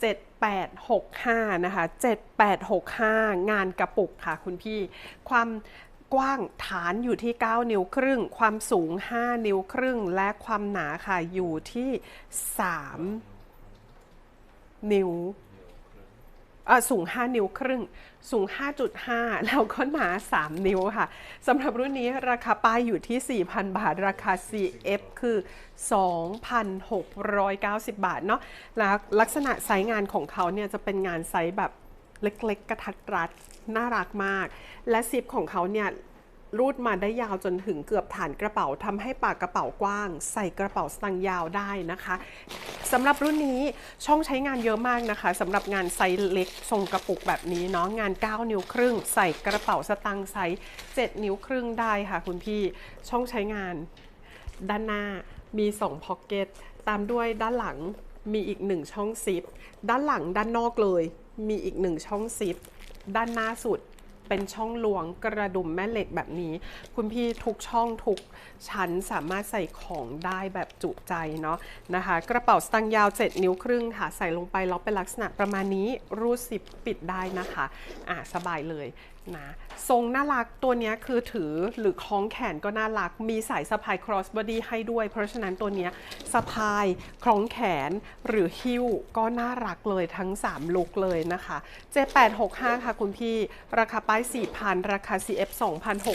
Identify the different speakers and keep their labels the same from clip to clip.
Speaker 1: 7865 นะคะ 7865 งานกระปุกค่ะคุณพี่ ความกว้างฐานอยู่ที่ 9 นิ้วครึ่ง ความสูง 5 นิ้วครึ่ง และความหนาค่ะอยู่ที่ 3 นิ้ว สูง 5 นิ้วครึ่ง สูง 5.5 แล้วก็หนา 3 นิ้วค่ะสำหรับรุ่นนี้ราคาป้ายอยู่ที่ 4,000 บาท ราคา CF คือ 2,690 บาทเนาะแล้วลักษณะไซส์งานของเขาเนี่ยจะเป็นงานไซส์แบบเล็กๆ กระทัดรัด น่ารักมาก และซิปของเขาเนี่ยรูดมาได้ยาวจนถึงเกือบฐานกระเป๋าทำให้ปากกระเป๋ากว้าง ใส่กระเป๋าสตางค์ยาวได้นะคะ สำหรับรุ่นนี้ช่องใช้งานเยอะมากนะคะสำหรับงานไซส์เล็กทรงกระปุกแบบนี้เนาะงาน 9 นิ้วครึ่ง ใส่กระเป๋าสตางค์ไซส์7นิ้วครึ่งได้ค่ะคุณพี่ช่องใช้งาน ด้านหน้ามี2พ็อกเก็ตตามด้วยด้านหลังมีอีก1ช่องซิป ด้านหลังด้านนอกเลย มีอีก1ช่องซิป ด้านหน้าสุด เป็นช่องลวงกระดุมแม่เหล็กแบบนี้ คุณพี่ทุกช่องทุกชั้นสามารถใส่ของได้แบบจุใจเนาะนะคะ กระเป๋าสตางค์ยาว 7 นิ้วครึ่งค่ะ ใส่ลงไปแล้วเป็นลักษณะประมาณนี้รูดซิปปิดได้นะคะอะสบายเลยนะทรงน่ารักตัวนี้คือถือหรือคล้องแขนก็น่ารัก มีสายสะพาย cross body ให้ด้วย เพราะฉะนั้นตัวนี้สะพายคล้องแขนหรือหิ้วก็น่ารักเลยทั้ง 3 ลุกเลยนะคะ7865 ค่ะคุณพี่ ราคาป้าย4,000 ราคา CF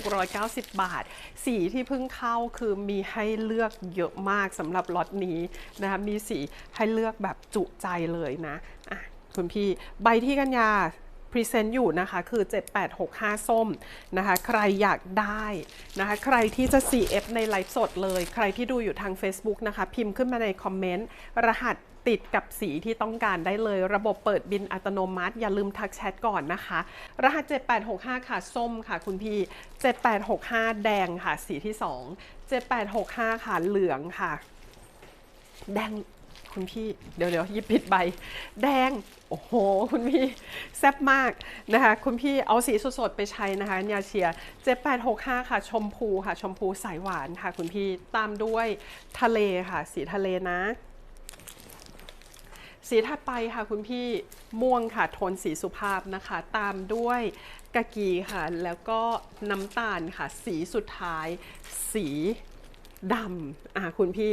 Speaker 1: 2,690 บาท สีที่เพิ่งเข้าคือมีให้เลือกเยอะมากสำหรับล็อตนี้นะคะมีสีให้เลือกแบบจุใจเลยนะะคุณพี่ใบที่กันยา พรีเซนต์อยู่นะคะ คือ 7865 ส้มนะคะ ใครอยากได้นะคะ ใครที่จะ CF ในไลฟ์สดเลย ใครที่ดูอยู่ทาง Facebook นะคะ พิมพ์ขึ้นมาในคอมเมนต์ รหัสติดกับสีที่ต้องการได้เลย ระบบเปิดบินอัตโนมัติ อย่าลืมทักแชทก่อนนะคะ รหัส 7865 ค่ะ ส้มค่ะคุณพี่ 7865 แดงค่ะ สีที่ 2 7865 ค่ะ เหลืองค่ะ แดง คุณพี่เดี๋ยวเดี๋ยวยิบผิดใบ แดง โอ้โห คุณพี่ แซ่บมากนะคะ คุณพี่เอาสีสดๆไปใช้นะคะยาเชียร์7865ค่ะ ชมพูค่ะ ชมพูสายหวานค่ะ คุณพี่ตามด้วยทะเลค่ะ สีทะเลนะ สีถัดไปค่ะ คุณพี่ม่วงค่ะโทนสีสุภาพนะคะ ตามด้วยกะกีค่ะ แล้วก็น้ำตาลค่ะ สีสุดท้าย สีดำอะคุณพี่